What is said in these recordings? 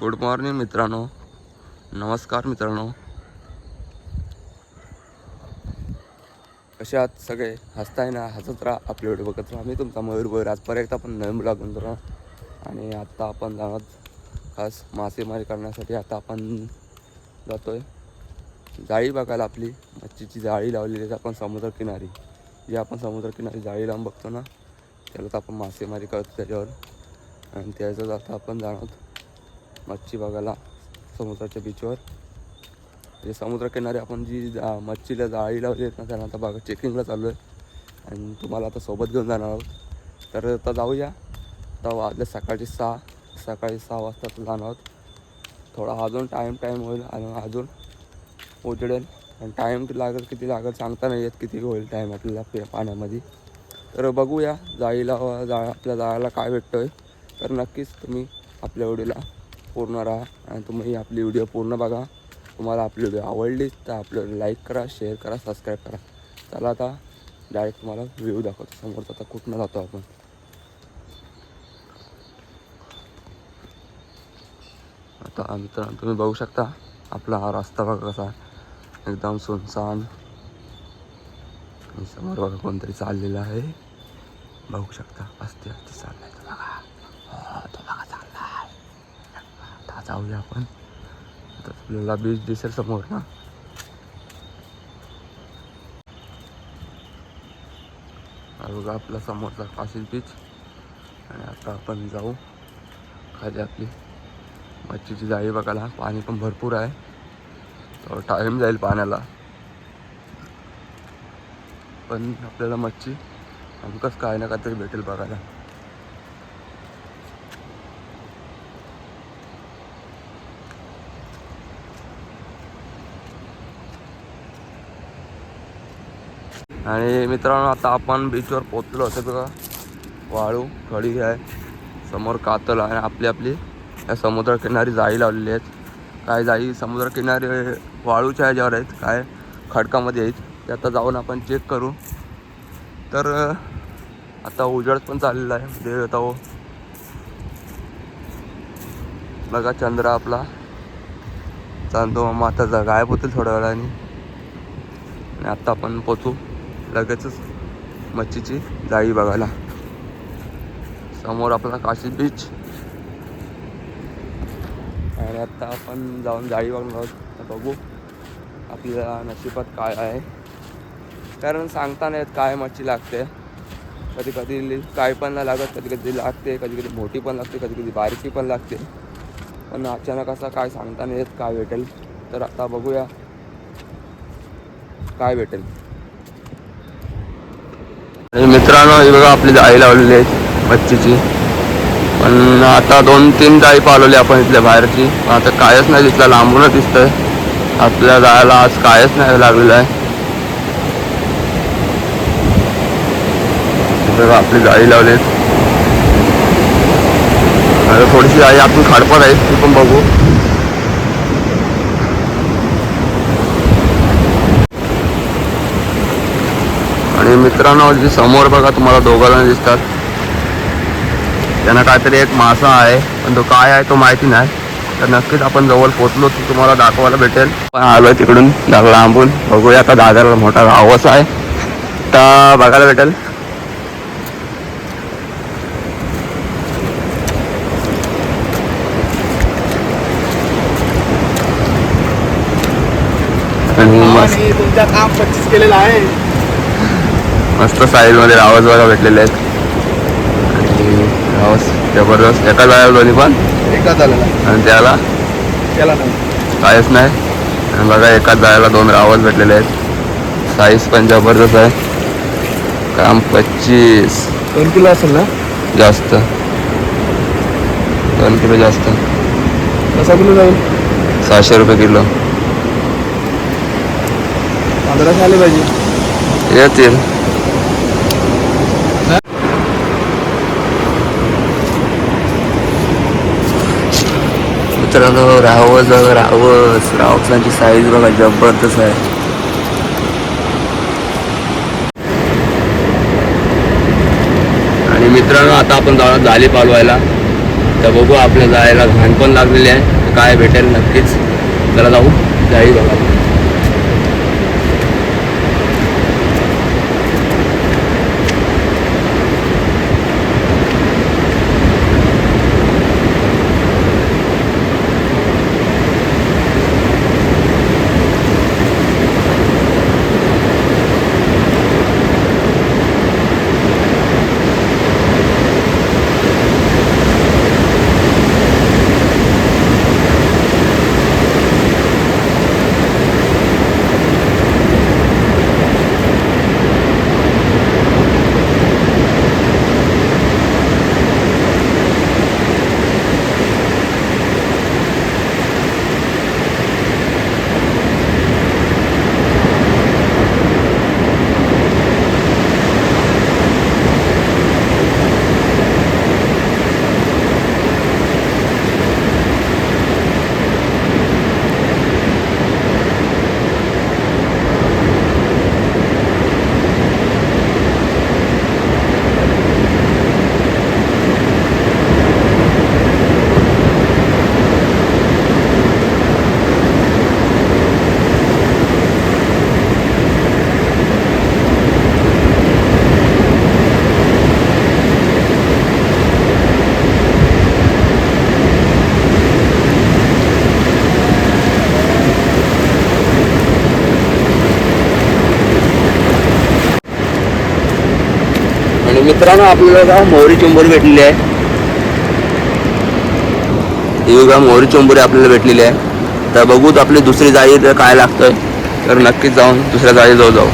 Good morning मित्रांनो. नमस्कार मित्रांनो. कसे आहात सगळे? हसताय ना? हसत राहा. आपले व्हिडिओ बघत राहा. मी तुमचा मयूर भोईर. आज परत एकदा आपण नवीन लागून राहा. आणि आत्ता आपण जाणार खास मासेमारी करण्यासाठी. आता आपण जातोय जाळी बघायला आपली. मच्छीची जाळी लावलेली आहे आपण समुद्रकिनारी. जी आपण समुद्रकिनारी जाळी लावून बघतो ना त्याला तर आपण मासेमारी करतो त्याच्यावर. आणि त्याच्यात आता आपण जाणार मच्छी बघायला समुद्राच्या बीचवर म्हणजे समुद्रकिनारी आपण जी जा मच्छीला जाळी लावली आहेत ना त्यांना आता बघा चेकिंगला चालू आहे आणि तुम्हाला आता सोबत घेऊन जाणार आहोत. तर आता जाऊया. आता वाजले सकाळची सहा सकाळी सहा वाजता जाणार आहोत. थोडा अजून टाईम टाईम होईल आणि अजून उजडेल. आणि टाईम लागेल किती लागेल सांगता नाही येत किती होईल टाईम आपल्याला पे- पाण्यामध्ये. तर बघूया जाळीला जा आपल्या जाळ्याला काय भेटतो आहे तर नक्कीच तुम्ही आपल्या व्हिडिओला पूर्ण राहा आणि तुम्ही आपली व्हिडिओ पूर्ण बघा. तुम्हाला आपली व्हिडिओ आवडली तर आपलं लाईक करा शेअर करा सबस्क्राईब करा. चला आता डायरेक्ट तुम्हाला व्ह्यू दाखवतो. समोरचा आता कुठनं जातो आपण? आता मित्रांनो तुम्ही बघू शकता आपला हा रस्ता बघा कसा. आहे. एकदम सुनसान. समोर बघा कोणतरी चाललेलं आहे. बघू शकता असते असते चाललाय तो बघा हो, तो बघा चाललाय आता जाऊया आपण. आता आपल्याला बीच दिसेल समोर ना. बघा आपला समोरचा काशील बीच आणि आता आपण जाऊ खाली आपली मच्छीची जाळी बघायला. पाणी पण भरपूर आहे. तर टाईम जाईल पाण्याला. पण आपल्याला मच्छी हमकच काय ना काहीतरी भेटेल बघायला. आणि मित्रांनो आता आपण बीचवर पोचलो होतो बघा. वाळू खडी आहे. समोर कातल आहे आपली आपली या समुद्रकिनारी जाळी लावलेली आहेत. काय जाळी? समुद्रकिनारी वाळूच्या ह्याच्यावर आहेत. काय खडकामध्ये आहेत. ते आता जाऊन आपण चेक करू. तर आता उजळ पण चाललेला आहे. देव येता हो. बघा चंद्र आपला. चांदो मग आता जा गायब होतील थोड्या वेळाने. आणि आत्ता आपण पोचू लगेचच मच्छीची जाळी बघायला. समोर आपला काशी बीच आणि आता आपण जाऊन जाळी बघणार आहोत. बघू आपल्या नशिबात काय आहे. कारण सांगता नाही येत काय मच्छी लागते. कधी कधी काय पण नाही लागत कधी कधी लागते कधी कधी मोठी पण लागते कधी कधी बारकी पण लागते. पण अचानक असं काय सांगता नाही येत काय भेटेल? तर आता बघूया. काय भेटेल? आणि मित्रांनो ही बघा आपली जाळी लावलेली आहे मच्छीची पण आता दोन तीन जाळी पावलेली आपण इथल्या बाहेरची. आता कायच नाही दिसला लांबूनच दिसतंय. आपल्या जायला आज कायच नाही लागलेलं आहे. बघा आपली जाळी लावली आहेत. थोडीशी जाळी आपण खाडपत आहे ती पण बघू. आणि मित्रांनो जी समोर बघा तुम्हाला दोघांना दिसतात. त्यांना काहीतरी एक मासा आहे पण तो काय आहे तो माहिती नाही. तर नक्कीच आपण जवळ पोचलो तर तुम्हाला दाखवायला भेटेल. पण आलोय तिकडून लांबून. बघूया आता दादरला मोठा गावच आहे. तर बघायला भेटेल. आणि आणि तुमचं काम पच्चीस केलेलं आहे. मस्त साईजमध्ये रावस बघा भेटलेले आहेत. आणि रावस जबरदस्त. एका जायला दोन्ही पण? एका झालेला आणि त्याला? नाही. काहीच नाही. आणि बघा एकाच जायला दोन रावस भेटलेले आहेत. साईज पण जबरदस्त आहे. काम पच्चीस. दोन किलो असेल ना? जास्त. दोन किलो जास्त. कसा किलो जाईल? सहाशे रुपये किलो. पंधराशे आले पाहिजे. येतील. मित्रांनो रावस बघा रावस रावसांची साईज बघा जबरदस्त आहे. आणि मित्रांनो आता आपण जाणार जाली पालवायला. तर बघू आपल्या जायला घाण पण लागलेली आहे. काय भेटेल नक्कीच. चला जाऊ. जाई बघा आणि मित्रांनो आपल्याला का मोहरी चोंबोरी भेटलेली आहे. ही बघा मोहरी चोंबोरी आपल्याला भेटलेली आहे. तर बघूत आपली दुसरी जाळी काय लागतंय. तर नक्कीच जाऊन दुसऱ्या जाळी जाऊ जाऊ.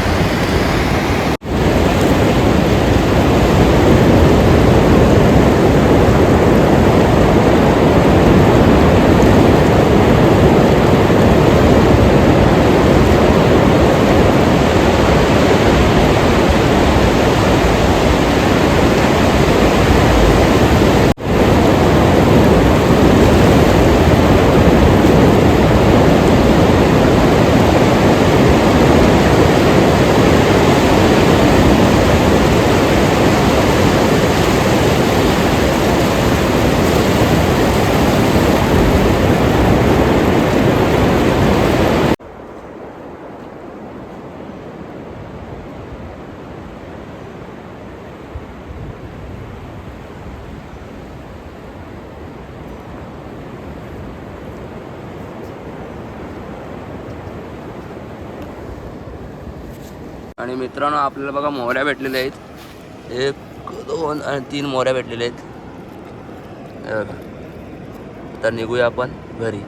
आणि मित्रांनो आपल्याला बघा मोहऱ्या भेटलेल्या आहेत. एक दोन आणि तीन मोहऱ्या भेटलेल्या आहेत. तर निघूया आपण घरी.